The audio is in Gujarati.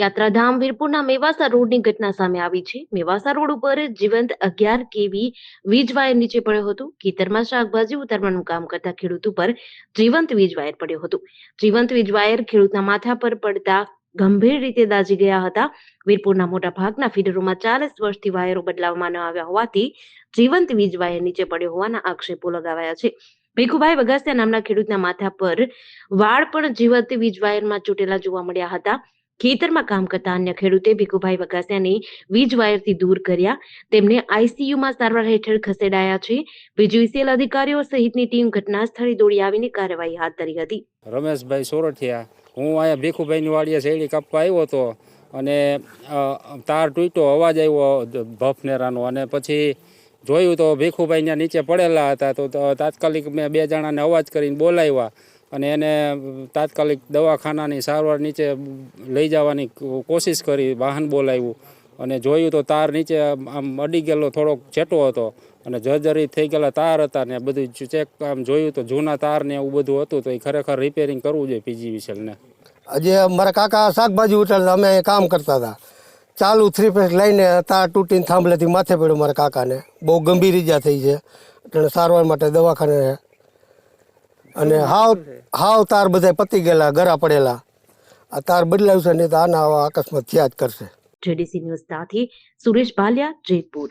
યાત્રાધામ વીરપુરના મેવાસા રોડની ઘટના સામે આવી છે. મેવાસા રોડ ઉપર જીવંત અગિયાર કેવી વીજ વાયર નીચે પડ્યો હતો. ખેતરમાં શાકભાજી ઉતારવાનું કામ કરતા ખેડૂત ઉપર જીવંત વીજ વાયર પડ્યો હતો. જીવંત વીજ વાયર ખેડૂતના માથા પર પડતા ગંભીર રીતે દાઝી ગયા હતા. વીરપુરના મોટા ભાગના ફીડરોમાં ચાલીસ વર્ષથી વાયરો બદલાવવામાં ન આવ્યા હોવાથી જીવંત વીજ વાયર નીચે પડ્યો હોવાના આક્ષેપો લગાવાયા છે. ભીખુભાઈ વગાસિયા નામના ખેડૂતના માથા પર વાળ પણ જીવંત વીજ વાયરમાં ચૂંટેલા જોવા મળ્યા હતા. ખેતરમાં કામ કરતા અન્ય ખેડૂતે ભીખુભાઈ વગાસિયાને વીજ વાયરથી દૂર કર્યા. તેમને આઈસીયુમાં સારવાર હેઠળ ખસેડાયા છે. વીજવીસીએલ અધિકારીઓ સહિતની ટીમ ઘટના સ્થળે દોડી આવીને કાર્યવાહી હાથ ધરી હતી. રમેશભાઈ સોરઠિયા, હું અહીંયા ભીખુભાઈની વાડીએ શેરડી કાપવા આવ્યો હતો અને તાર તૂટ્યો, અવાજ આવ્યો ભફનેરાનો અને પછી જોયું તો ભીખુભાઈ ત્યાં નીચે પડેલા હતા. તો તાત્કાલિક મેં બે જણાને અવાજ કરીને બોલાવ્યા. અને એને તાત્કાલિક દવાખાનાની સારવાર નીચે લઈ જવાની કોશિશ કરી, વાહન બોલાવ્યું. અને જોયું તો તાર નીચે આમ અડી ગયેલો થોડોક ચેટો હતો અને જર્જરી થઈ ગયેલા તાર હતા ને બધું ચેક, આમ જોયું તો જૂના તાર ને એવું બધું હતું તો એ ખરેખર રિપેરિંગ કરવું જોઈએ પીજીવીસીએલને આજે મારા કાકા શાકભાજી ઉતારતા અમે કામ કરતા હતા. ચાલુ થ્રી ફેસ લઈને તાર તૂટીને થાંભલેથી માથે પડ્યો મારા કાકાને. બહુ ગંભીર ઈજા થઈ છે. એટલે સારવાર માટે દવાખાને અને હાવ હાવ તાર બધા પતી ગયેલા ગરા પડેલા. આ તાર બદલાવ્યું છે નહીં તો આના આવા અકસ્માત થયા જ કરશે. જેડીસી ન્યૂઝ સાથે સુરેશ ભાલિયા જયપુર.